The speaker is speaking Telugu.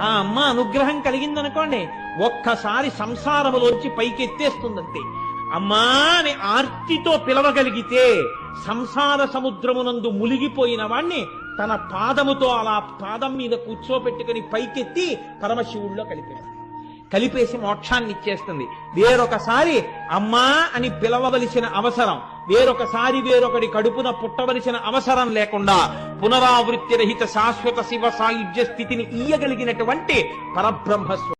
ఆ అమ్మ అనుగ్రహం కలిగిందనుకోండి ఒక్కసారి సంసారములోంచి పైకెత్తేస్తుందంతే. అమ్మా అని ఆర్తితో పిలవగలిగితే సంసార సముద్రమునందు మునిగిపోయిన వాణ్ణి తన పాదముతో అలా పాదం మీద కూర్చోబెట్టుకుని పైకెత్తి పరమశివుల్లో కలిపేస్తుంది కలిపేసి మోక్షాన్ని ఇచ్చేస్తుంది వేరొకసారి అమ్మా అని పిలవవలసిన అవసరం వేరొకసారి వేరొకటి కడుపున పుట్టవలసిన అవసరం లేకుండా పునరావృత్తి రహిత శాశ్వత శివ సాయుధ్య స్థితిని ఇయ్యగలిగినటువంటి పరబ్రహ్మస్వ